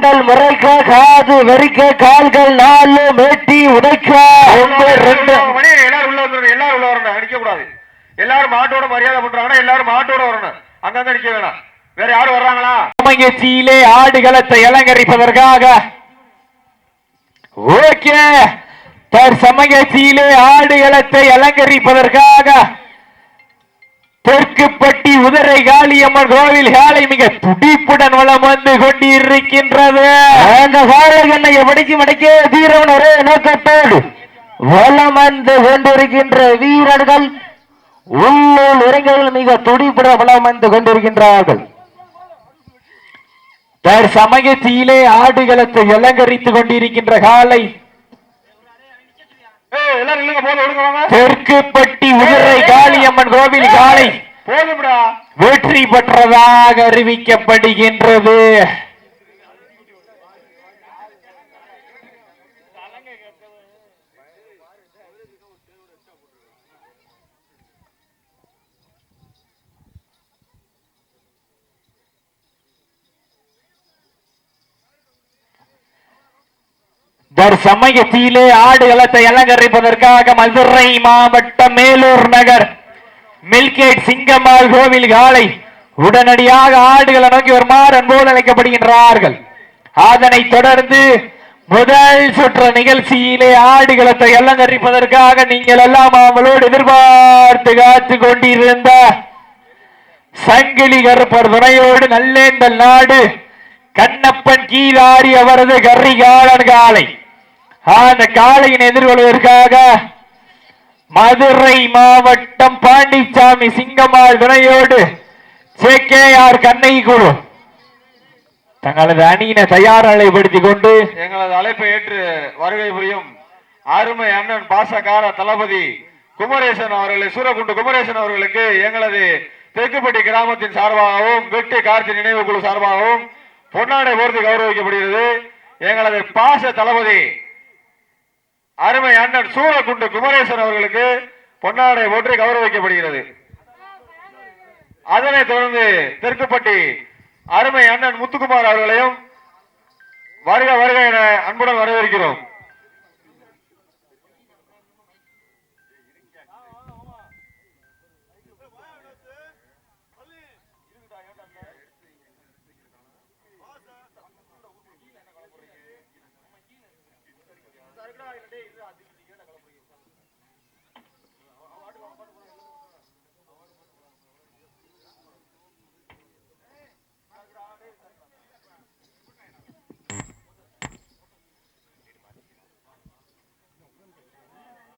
முறைக்க காது வெறிக்க கால்கள் நாலு மேட்டி உடைக்க ஒன்று ரெண்டு. மணி எல்லாரும் உள்ள வந்துருங்க. எல்லாரும் உள்ள வரணும். கூடாது எல்லாரும் மாட்டோட மரியாதை பண்றாங்கன்னா எல்லாரும் மாட்டோட வரணும். அங்கங்க நிக்க வேணாம். வேற யாரும் வர்றாங்களா? மகிழ்ச்சியிலே ஆடுகளத்தை அலங்கரிப்பதற்காக. ஓகே. தற்சமயத்திலே ஆடுகளத்தை அலங்கரிப்பதற்காக. தெற்குப்பட்டி உதரை காளியம்மன் கோவில் காலை மிக துடிப்புடன் வளம் வந்து கொண்டிருக்கின்றது. அந்த காலைகளை எப்படிக்கு மடக்கே தீரவன் ஒரே நோக்கத்தோடு வளம் வந்து கொண்டிருக்கின்ற வீரர்கள் உள்ளூர் இறங்கையில் மிக துடிப்புட வளம் வந்து கொண்டிருக்கின்றார்கள். தற்சமயத்திலே ஆடுகளத்தை அலங்கரித்துக் கொண்டிருக்கின்ற காலை தெற்குப்பட்டி உதரை காளியம்மன் கோவில் போதும்டா. வெற்றி பெற்றதாக அறிவிக்கப்படுகின்றது. தற்சமயத்திலே ஆடுகளத்தை அலங்கரிப்பதற்காக மதுரை மாவட்டம் மேலூர் நகர் மில்கேட் சிங்கம்மாள் கோவில் காலை உடனடியாக ஆடுகளை நோக்கி வருமாறு அன்போடு அழைக்கப்படுகின்றார்கள். அதனைத் தொடர்ந்து முதல் சுற்று நிகழ்ச்சியிலே ஆடுகளத்தை அலங்கரிப்பதற்காக நீங்கள் எல்லாம் அவளோடு எதிர்பார்த்து காத்து கொண்டிருந்த சங்கிலி கருப்பர் துணையோடு நல்லேந்தல் நாடு கண்ணப்பன் கீதாரி அவரது கரிகாலன் காலை. அந்த காளையின் எதிர்கொள்வதற்காக மதுரை மாவட்டம் பாண்டிச்சாமி சிங்கம்மாள் துணையோடு செக்கேஆர் கண்ணகி குழு தங்களது அணியினை தயார் நிலைப்படுத்திக் கொண்டு எங்களது அழைப்பை ஏற்று வருகை புரியும் அருமை அண்ணன் பாசக்கார தளபதி குமரேசன் அவர்களை சூரகுண்டு குமரேசன் அவர்களுக்கு எங்களது தெற்குப்பட்டி கிராமத்தின் சார்பாகவும் வெட்டு கார்த்தி நினைவு குழு சார்பாகவும் பொன்னாடை போர்த்து கௌரவிக்கப்படுகிறது. எங்களது பாச தளபதி அருமை அண்ணன் சூரக்குண்டு குமரேசன் அவர்களுக்கு பொன்னாடை போற்றி கௌரவிக்கப்படுகிறது. அதனைத் தொடர்ந்து தெற்குப்பட்டி அருமை அண்ணன் முத்துக்குமார் அவர்களையும் வருக வருக என அன்புடன் வரவேற்கிறோம். ரெண்டே இது அதிர்ச்சி கிளம்புறீங்க